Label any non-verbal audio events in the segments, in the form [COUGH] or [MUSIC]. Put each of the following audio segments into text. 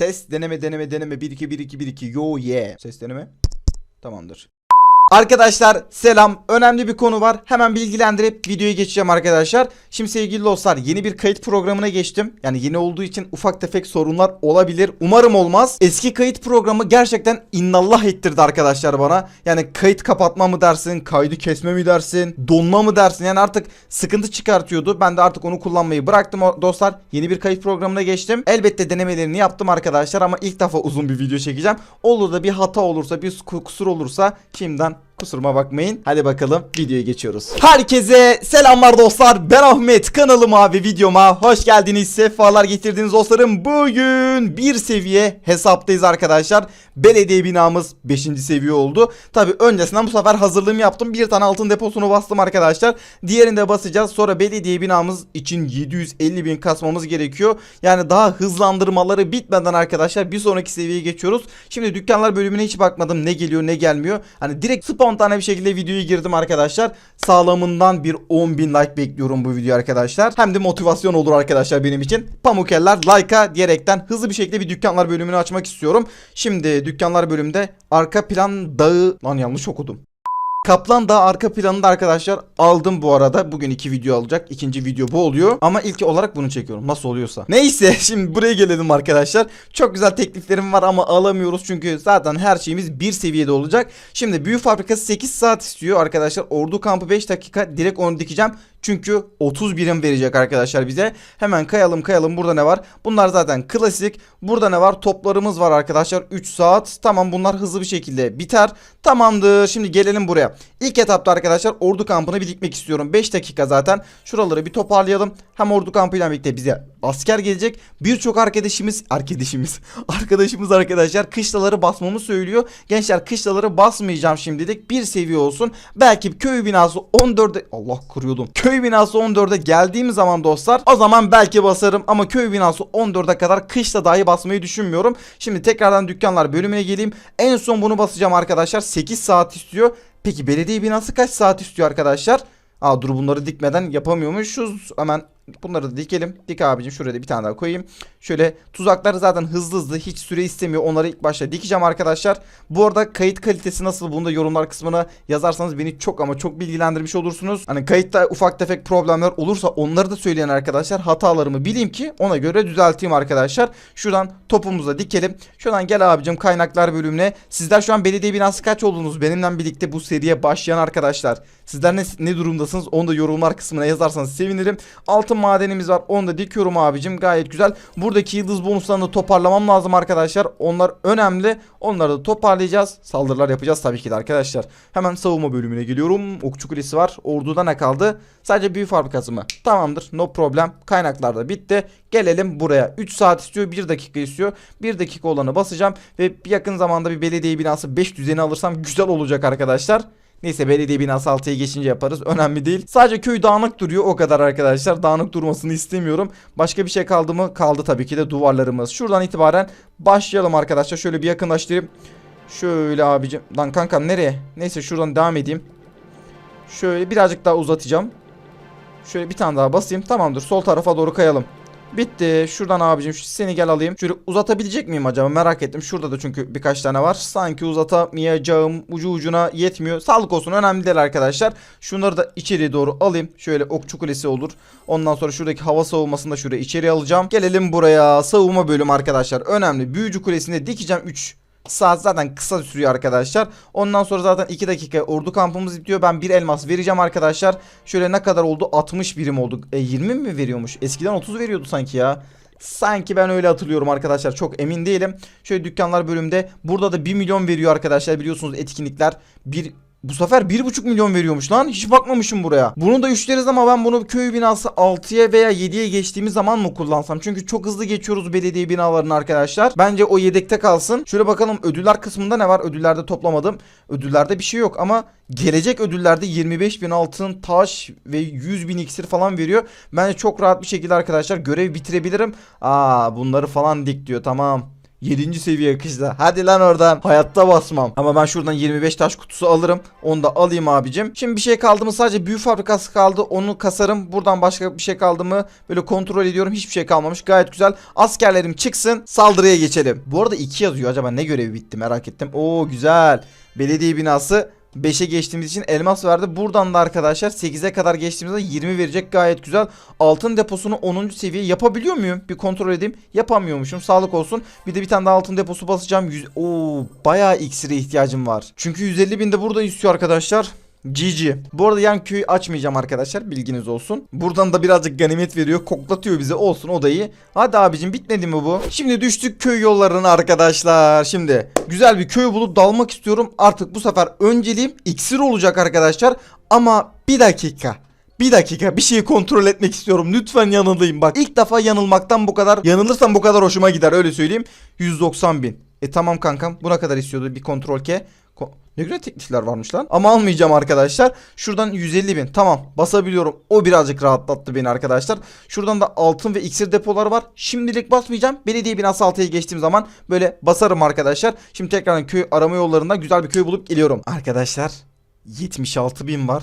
Ses deneme deneme deneme 1 2 1 2 1 2 yo yeah. Ses deneme. Tamamdır. Arkadaşlar selam. Önemli bir konu var. Hemen bilgilendirip videoya geçeceğim arkadaşlar. Şimdi sevgili dostlar yeni bir kayıt programına geçtim. Yani yeni olduğu için ufak tefek sorunlar olabilir. Umarım olmaz. Eski kayıt programı gerçekten innallah ettirdi arkadaşlar bana. Yani kayıt kapatma mı dersin, kaydı kesme mi dersin, donma mı dersin? Yani artık sıkıntı çıkartıyordu. Ben de artık onu kullanmayı bıraktım dostlar. Yeni bir kayıt programına geçtim. Elbette denemelerini yaptım arkadaşlar ama ilk defa uzun bir video çekeceğim. Olur da bir hata olursa, bir ku- kusur olursa şimdiden Kusuruma bakmayın. Hadi bakalım videoya geçiyoruz. Herkese selamlar dostlar. Ben Ahmet. Kanalıma ve videoma hoş geldiniz. Sefalar getirdiniz dostlarım. Bugün bir seviye hesaptayız arkadaşlar. Belediye binamız 5. seviye oldu. Tabi öncesinden bu sefer hazırlığımı yaptım. Bir tane altın deposunu bastım arkadaşlar. Diğerini de basacağız. Sonra belediye binamız için 750 bin kasmamız gerekiyor. Yani daha hızlandırmaları bitmeden arkadaşlar bir sonraki seviyeye geçiyoruz. Şimdi dükkanlar bölümüne hiç bakmadım. Ne geliyor ne gelmiyor. Hani direkt spontane bir şekilde videoya girdim arkadaşlar. Sağlamından bir 10 bin like bekliyorum bu video arkadaşlar. Hem de motivasyon olur arkadaşlar benim için. Pamuk eller like'a diyerekten hızlı bir şekilde bir dükkanlar bölümünü açmak istiyorum. Şimdi dükkanlar bölümünde arka plan dağı... Lan yanlış okudum. Kaplan Dağı arka planını da arkadaşlar aldım bu arada. Bugün iki video alacak. İkinci video bu oluyor. Ama ilk olarak bunu çekiyorum. Nasıl oluyorsa. Neyse [LAUGHS] şimdi buraya gelelim arkadaşlar. Çok güzel tekliflerim var ama alamıyoruz. Çünkü zaten her şeyimiz bir seviyede olacak. Şimdi büyük fabrikası 8 saat istiyor arkadaşlar. Ordu kampı 5 dakika. Direkt onu dikeceğim. Çünkü 30 birim verecek arkadaşlar bize. Hemen kayalım kayalım. Burada ne var? Bunlar zaten klasik. Burada ne var? Toplarımız var arkadaşlar. 3 saat. Tamam bunlar hızlı bir şekilde biter. Tamamdır. Şimdi gelelim buraya. İlk etapta arkadaşlar ordu kampını bir dikmek istiyorum. 5 dakika zaten. Şuraları bir toparlayalım. Hem ordu kampıyla birlikte bize asker gelecek. Birçok arkadaşımız arkadaşımız [LAUGHS] arkadaşımız arkadaşlar kışlaları basmamı söylüyor. Gençler kışlaları basmayacağım şimdilik. Bir seviye olsun. Belki köy binası 14'e Allah kırıyordum. Köy binası 14'e geldiğim zaman dostlar o zaman belki basarım ama köy binası 14'e kadar kışla dahi basmayı düşünmüyorum. Şimdi tekrardan dükkanlar bölümüne geleyim. En son bunu basacağım arkadaşlar. 8 saat istiyor. Peki belediye binası kaç saat istiyor arkadaşlar? Aa dur bunları dikmeden yapamıyormuşuz. Hemen bunları da dikelim. Dik abicim şuraya da bir tane daha koyayım. Şöyle tuzaklar zaten hızlı hızlı hiç süre istemiyor. Onları ilk başta dikeceğim arkadaşlar. Bu arada kayıt kalitesi nasıl bunu da yorumlar kısmına yazarsanız beni çok ama çok bilgilendirmiş olursunuz. Hani kayıtta ufak tefek problemler olursa onları da söyleyen arkadaşlar hatalarımı bileyim ki ona göre düzelteyim arkadaşlar. Şuradan topumuzu da dikelim. Şuradan gel abicim kaynaklar bölümüne. Sizler şu an belediye binası kaç oldunuz? Benimle birlikte bu seriye başlayan arkadaşlar. Sizler ne, ne durumdasınız? Onu da yorumlar kısmına yazarsanız sevinirim. Altın madenimiz var. Onu da dikiyorum abicim. Gayet güzel. Buradaki yıldız bonuslarını da toparlamam lazım arkadaşlar. Onlar önemli. Onları da toparlayacağız. Saldırılar yapacağız tabii ki de arkadaşlar. Hemen savunma bölümüne geliyorum. Okçu kulesi var. Orduda ne kaldı? Sadece büyü fabrikası mı? Tamamdır. No problem. Kaynaklar da bitti. Gelelim buraya. 3 saat istiyor. 1 dakika istiyor. 1 dakika olanı basacağım. Ve yakın zamanda bir belediye binası 5 düzeni alırsam güzel olacak arkadaşlar. Neyse belediye binası 6'ya geçince yaparız. Önemli değil. Sadece köy dağınık duruyor o kadar arkadaşlar. Dağınık durmasını istemiyorum. Başka bir şey kaldı mı? Kaldı tabii ki de duvarlarımız. Şuradan itibaren başlayalım arkadaşlar. Şöyle bir yakınlaştırayım. Şöyle abicim. Lan kankam nereye? Neyse şuradan devam edeyim. Şöyle birazcık daha uzatacağım. Şöyle bir tane daha basayım. Tamamdır. Sol tarafa doğru kayalım. Bitti. Şuradan abicim seni gel alayım. Şöyle uzatabilecek miyim acaba merak ettim. Şurada da çünkü birkaç tane var. Sanki uzatamayacağım. Ucu ucuna yetmiyor. Sağlık olsun önemli değil arkadaşlar. Şunları da içeriye doğru alayım. Şöyle okçu kulesi olur. Ondan sonra şuradaki hava savunmasını da şuraya içeri alacağım. Gelelim buraya. Savunma bölümü arkadaşlar. Önemli. Büyücü kulesini dikeceğim 3 saat zaten kısa sürüyor arkadaşlar. Ondan sonra zaten 2 dakika ordu kampımız bitiyor. Ben bir elmas vereceğim arkadaşlar. Şöyle ne kadar oldu? 60 birim oldu. E 20 mi veriyormuş? Eskiden 30 veriyordu sanki ya. Sanki ben öyle hatırlıyorum arkadaşlar. Çok emin değilim. Şöyle dükkanlar bölümde. Burada da 1 milyon veriyor arkadaşlar. Biliyorsunuz etkinlikler. Bir bu sefer 1,5 milyon veriyormuş lan. Hiç bakmamışım buraya. Bunu da üçleriz ama ben bunu köy binası 6'ya veya 7'ye geçtiğimiz zaman mı kullansam? Çünkü çok hızlı geçiyoruz belediye binalarını arkadaşlar. Bence o yedekte kalsın. Şöyle bakalım ödüller kısmında ne var? Ödüllerde toplamadım. Ödüllerde bir şey yok ama gelecek ödüllerde 25 bin altın taş ve 100 bin iksir falan veriyor. Bence çok rahat bir şekilde arkadaşlar görev bitirebilirim. Aa bunları falan dik diyor tamam. 7. seviye kışla. Hadi lan oradan. Hayatta basmam. Ama ben şuradan 25 taş kutusu alırım. Onu da alayım abicim. Şimdi bir şey kaldı mı? Sadece büyü fabrikası kaldı. Onu kasarım. Buradan başka bir şey kaldı mı? Böyle kontrol ediyorum. Hiçbir şey kalmamış. Gayet güzel. Askerlerim çıksın. Saldırıya geçelim. Bu arada 2 yazıyor. Acaba ne görevi bitti merak ettim. Oo güzel. Belediye binası 5'e geçtiğimiz için elmas verdi. Buradan da arkadaşlar 8'e kadar geçtiğimizde 20 verecek gayet güzel. Altın deposunu 10. seviye yapabiliyor muyum? Bir kontrol edeyim. Yapamıyormuşum. Sağlık olsun. Bir de bir tane daha altın deposu basacağım. 100... Oo, bayağı iksire ihtiyacım var. Çünkü 150 bin de burada istiyor arkadaşlar. GG. Bu arada yan köyü açmayacağım arkadaşlar bilginiz olsun. Buradan da birazcık ganimet veriyor. Koklatıyor bize olsun o da iyi. Hadi abicim bitmedi mi bu? Şimdi düştük köy yollarına arkadaşlar. Şimdi güzel bir köy bulup dalmak istiyorum. Artık bu sefer önceliğim iksir olacak arkadaşlar. Ama bir dakika. Bir dakika bir şeyi kontrol etmek istiyorum. Lütfen yanılayım bak. İlk defa yanılmaktan bu kadar yanılırsam bu kadar hoşuma gider öyle söyleyeyim. 190 bin. E tamam kankam buna kadar istiyordu bir kontrol ke. Ne güzel teklifler varmış lan. Ama almayacağım arkadaşlar. Şuradan 150 bin. Tamam basabiliyorum. O birazcık rahatlattı beni arkadaşlar. Şuradan da altın ve iksir depoları var. Şimdilik basmayacağım. Belediye binası altıya geçtiğim zaman böyle basarım arkadaşlar. Şimdi tekrardan köy arama yollarında güzel bir köy bulup geliyorum. Arkadaşlar 76 bin var.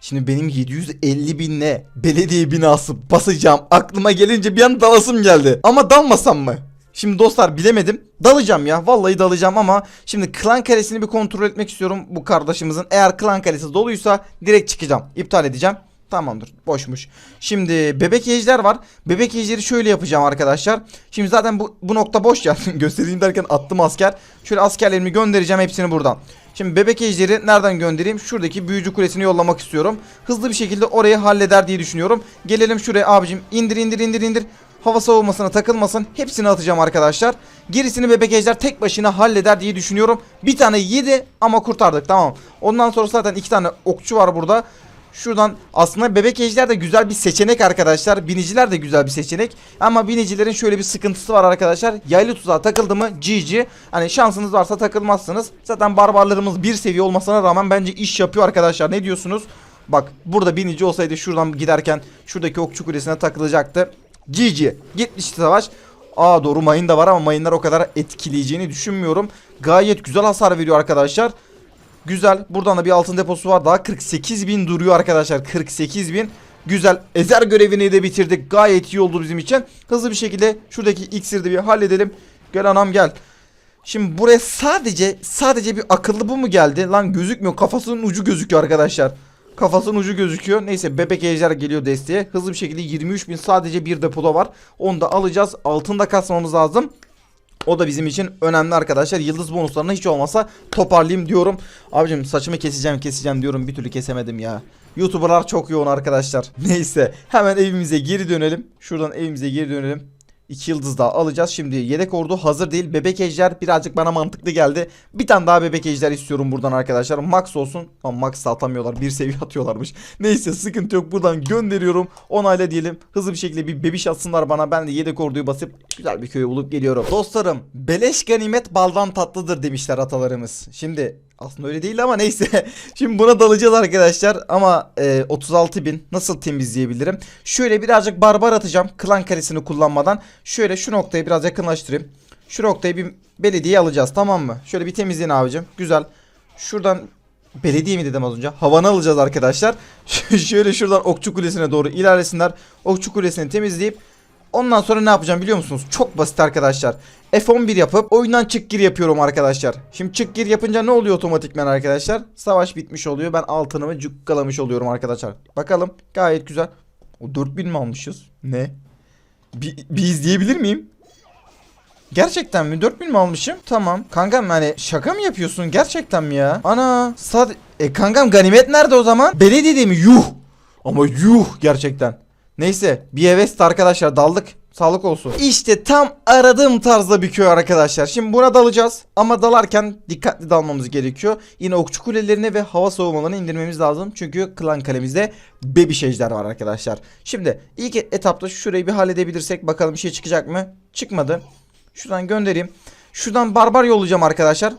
Şimdi benim 750 binle belediye binası basacağım. Aklıma gelince bir an dalasım geldi. Ama dalmasam mı? Şimdi dostlar bilemedim. Dalacağım ya. Vallahi dalacağım ama şimdi klan kalesini bir kontrol etmek istiyorum bu kardeşimizin. Eğer klan kalesi doluysa direkt çıkacağım. İptal edeceğim. Tamamdır. Boşmuş. Şimdi bebek ejder var. Bebek ejderi şöyle yapacağım arkadaşlar. Şimdi zaten bu, bu nokta boş ya. [LAUGHS] Göstereyim derken attım asker. Şöyle askerlerimi göndereceğim hepsini buradan. Şimdi bebek ejderi nereden göndereyim? Şuradaki büyücü kulesini yollamak istiyorum. Hızlı bir şekilde orayı halleder diye düşünüyorum. Gelelim şuraya abicim. İndir indir indir indir. Hava savunmasına takılmasın. Hepsini atacağım arkadaşlar. Gerisini bebek ejder tek başına halleder diye düşünüyorum. Bir tane yedi ama kurtardık tamam. Ondan sonra zaten iki tane okçu var burada. Şuradan aslında bebek ejder de güzel bir seçenek arkadaşlar. Biniciler de güzel bir seçenek. Ama binicilerin şöyle bir sıkıntısı var arkadaşlar. Yaylı tuzağa takıldı mı GG. Hani şansınız varsa takılmazsınız. Zaten barbarlarımız bir seviye olmasına rağmen bence iş yapıyor arkadaşlar. Ne diyorsunuz? Bak burada binici olsaydı şuradan giderken şuradaki okçu kulesine takılacaktı. GG. Gitmişti savaş. Aa doğru mayın da var ama mayınlar o kadar etkileyeceğini düşünmüyorum. Gayet güzel hasar veriyor arkadaşlar. Güzel. Buradan da bir altın deposu var. Daha 48 bin duruyor arkadaşlar. 48 bin. Güzel. Ezer görevini de bitirdik. Gayet iyi oldu bizim için. Hızlı bir şekilde şuradaki iksiri de bir halledelim. Gel anam gel. Şimdi buraya sadece sadece bir akıllı bu mu geldi? Lan gözükmüyor. Kafasının ucu gözüküyor arkadaşlar. Kafasının ucu gözüküyor. Neyse bebek ejder geliyor desteğe. Hızlı bir şekilde 23 bin sadece bir depoda var. Onu da alacağız. Altında kasmamız lazım. O da bizim için önemli arkadaşlar. Yıldız bonuslarını hiç olmasa toparlayayım diyorum. Abicim saçımı keseceğim keseceğim diyorum. Bir türlü kesemedim ya. YouTuber'lar çok yoğun arkadaşlar. [LAUGHS] Neyse hemen evimize geri dönelim. Şuradan evimize geri dönelim. 2 yıldız daha alacağız. Şimdi yedek ordu hazır değil. Bebek ejder birazcık bana mantıklı geldi. Bir tane daha bebek ejder istiyorum buradan arkadaşlar. Max olsun. Ama max atamıyorlar. Bir seviye atıyorlarmış. Neyse sıkıntı yok. Buradan gönderiyorum. Onayla diyelim. Hızlı bir şekilde bir bebiş atsınlar bana. Ben de yedek orduyu basıp güzel bir köye bulup geliyorum. Dostlarım beleş ganimet baldan tatlıdır demişler atalarımız. Şimdi aslında öyle değil ama neyse. [LAUGHS] Şimdi buna dalacağız arkadaşlar. Ama e, 36 bin nasıl temizleyebilirim? Şöyle birazcık barbar atacağım. Klan karesini kullanmadan. Şöyle şu noktayı biraz yakınlaştırayım. Şu noktayı bir belediye alacağız tamam mı? Şöyle bir temizleyin abicim. Güzel. Şuradan belediye mi dedim az önce? Havanı alacağız arkadaşlar. [LAUGHS] Şöyle şuradan okçu kulesine doğru ilerlesinler. Okçu kulesini temizleyip Ondan sonra ne yapacağım biliyor musunuz? Çok basit arkadaşlar. F11 yapıp oyundan çık gir yapıyorum arkadaşlar. Şimdi çık gir yapınca ne oluyor otomatikmen arkadaşlar? Savaş bitmiş oluyor. Ben altınımı cukkalamış oluyorum arkadaşlar. Bakalım gayet güzel. O 4000 mi almışız? Ne? Bir, bir izleyebilir miyim? Gerçekten mi? 4000 mi almışım? Tamam. Kankam hani şaka mı yapıyorsun? Gerçekten mi ya? Ana. Sad e kankam ganimet nerede o zaman? Belediyede mi? Yuh. Ama yuh gerçekten. Neyse bir heves arkadaşlar daldık. Sağlık olsun. İşte tam aradığım tarzda bir köy arkadaşlar. Şimdi buna dalacağız. Ama dalarken dikkatli dalmamız gerekiyor. Yine okçu kulelerini ve hava savunmalarını indirmemiz lazım. Çünkü klan kalemizde bebiş ejder var arkadaşlar. Şimdi ilk etapta şurayı bir halledebilirsek bakalım bir şey çıkacak mı? Çıkmadı. Şuradan göndereyim. Şuradan barbar yollayacağım arkadaşlar.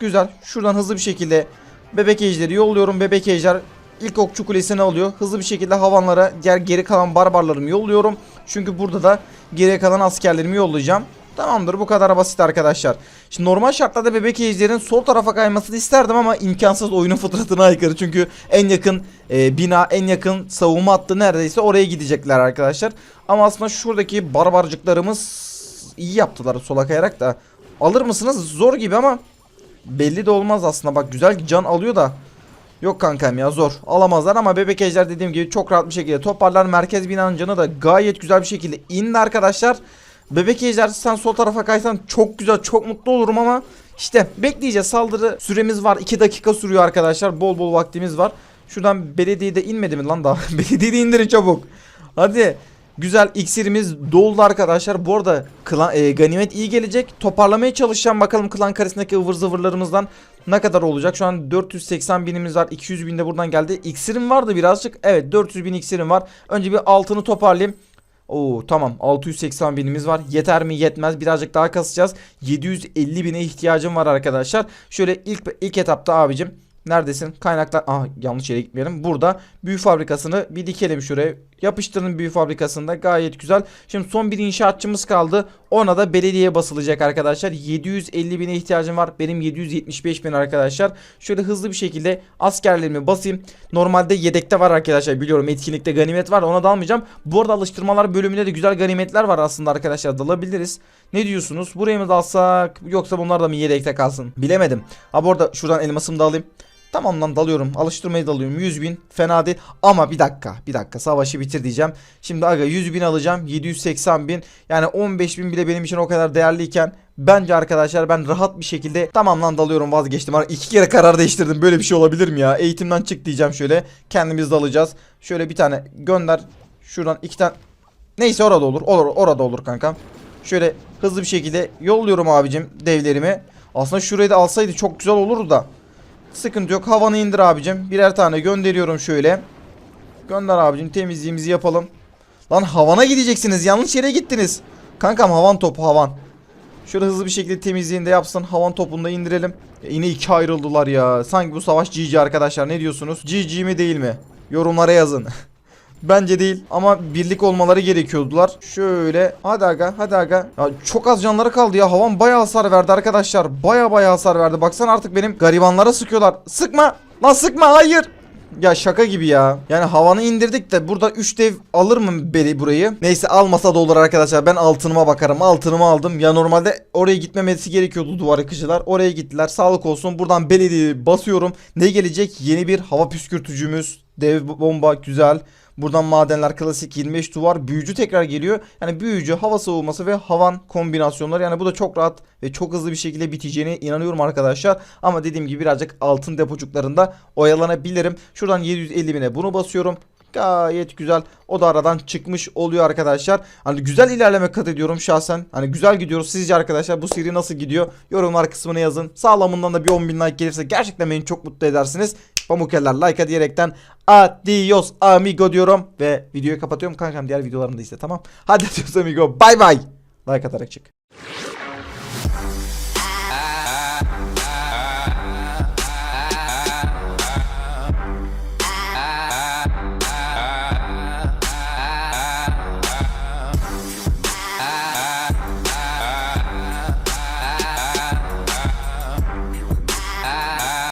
Güzel. Şuradan hızlı bir şekilde bebek ejderi yolluyorum. Bebek ejder ilk okçu kulesini alıyor. Hızlı bir şekilde havanlara diğer geri kalan barbarlarımı yolluyorum. Çünkü burada da geriye kalan askerlerimi yollayacağım. Tamamdır bu kadar basit arkadaşlar. Şimdi normal şartlarda bebek ejderin sol tarafa kaymasını isterdim ama imkansız oyunun [LAUGHS] fıtratına aykırı. Çünkü en yakın e, bina en yakın savunma hattı neredeyse oraya gidecekler arkadaşlar. Ama aslında şuradaki barbarcıklarımız iyi yaptılar sola kayarak da. Alır mısınız? Zor gibi ama belli de olmaz aslında. Bak güzel can alıyor da. Yok kankam ya zor. Alamazlar ama bebek ejder dediğim gibi çok rahat bir şekilde toparlar. Merkez binanın canı da gayet güzel bir şekilde indi arkadaşlar. Bebek ejder sen sol tarafa kaysan çok güzel çok mutlu olurum ama işte bekleyeceğiz. Saldırı süremiz var. 2 dakika sürüyor arkadaşlar. Bol bol vaktimiz var. Şuradan belediyede inmedi mi lan daha? [LAUGHS] Belediyede indirin çabuk. Hadi. Güzel iksirimiz doldu arkadaşlar. Bu arada klan, e, ganimet iyi gelecek. Toparlamaya çalışacağım. Bakalım klan karesindeki ıvır zıvırlarımızdan ne kadar olacak? Şu an 480 binimiz var. 200 bin de buradan geldi. İksirim vardı birazcık. Evet 400 bin iksirim var. Önce bir altını toparlayayım. Oo tamam 680 binimiz var. Yeter mi yetmez birazcık daha kasacağız. 750 bine ihtiyacım var arkadaşlar. Şöyle ilk ilk etapta abicim Neredesin? Kaynaklar... Ah yanlış yere gitmeyelim. Burada büyü fabrikasını bir dikelim şuraya. Yapıştırın büyü fabrikasında. Gayet güzel. Şimdi son bir inşaatçımız kaldı. Ona da belediye basılacak arkadaşlar. 750 bine ihtiyacım var. Benim 775 bin arkadaşlar. Şöyle hızlı bir şekilde askerlerimi basayım. Normalde yedekte var arkadaşlar. Biliyorum etkinlikte ganimet var. Ona dalmayacağım. Bu arada alıştırmalar bölümünde de güzel ganimetler var aslında arkadaşlar. Dalabiliriz. Ne diyorsunuz? Buraya mı dalsak yoksa bunlar da mı yedekte kalsın? Bilemedim. Ha bu arada şuradan elmasımı da alayım. Tamam lan dalıyorum. Alıştırmayı dalıyorum. 100 bin fena değil. Ama bir dakika. Bir dakika. Savaşı bitir diyeceğim. Şimdi aga 100 bin alacağım. 780 bin. Yani 15 bin bile benim için o kadar değerliyken bence arkadaşlar ben rahat bir şekilde tamam lan dalıyorum vazgeçtim. İki kere karar değiştirdim. Böyle bir şey olabilir mi ya? Eğitimden çık diyeceğim şöyle. Kendimiz dalacağız. Şöyle bir tane gönder. Şuradan iki tane. Neyse orada olur. Olur orada olur kankam. Şöyle hızlı bir şekilde yolluyorum abicim devlerimi. Aslında şurayı da alsaydı çok güzel olurdu da. Sıkıntı yok. Havanı indir abicim. Birer tane gönderiyorum şöyle. Gönder abicim. Temizliğimizi yapalım. Lan havana gideceksiniz. Yanlış yere gittiniz. Kankam havan topu havan. Şöyle hızlı bir şekilde temizliğini de yapsın. Havan topunu da indirelim. Ya yine iki ayrıldılar ya. Sanki bu savaş GG arkadaşlar. Ne diyorsunuz? GG mi değil mi? Yorumlara yazın. [LAUGHS] Bence değil ama birlik olmaları gerekiyordular. Şöyle hadi aga hadi aga. Ya çok az canları kaldı ya. Havan bayağı hasar verdi arkadaşlar. Baya baya hasar verdi. Baksana artık benim garibanlara sıkıyorlar. Sıkma. Lan sıkma hayır. Ya şaka gibi ya. Yani havanı indirdik de burada 3 dev alır mı beri burayı? Neyse almasa da olur arkadaşlar. Ben altınıma bakarım. Altınımı aldım. Ya normalde oraya gitmemesi gerekiyordu duvar yıkıcılar. Oraya gittiler. Sağlık olsun. Buradan belediye basıyorum. Ne gelecek? Yeni bir hava püskürtücümüz. Dev bomba güzel. Buradan madenler klasik 25 duvar büyücü tekrar geliyor. Yani büyücü hava savunması ve havan kombinasyonları yani bu da çok rahat ve çok hızlı bir şekilde biteceğine inanıyorum arkadaşlar. Ama dediğim gibi birazcık altın depocuklarında oyalanabilirim. Şuradan 750 bine bunu basıyorum. Gayet güzel. O da aradan çıkmış oluyor arkadaşlar. Hani güzel ilerleme kat ediyorum şahsen. Hani güzel gidiyoruz. Sizce arkadaşlar bu seri nasıl gidiyor? Yorumlar kısmına yazın. Sağlamından da bir 10 bin like gelirse gerçekten beni çok mutlu edersiniz. Pamukeller like diyerekten adios amigo diyorum. Ve videoyu kapatıyorum. Kankam diğer videolarımı da izle tamam. Hadi [LAUGHS] adios amigo. Bay bay. Like atarak çık.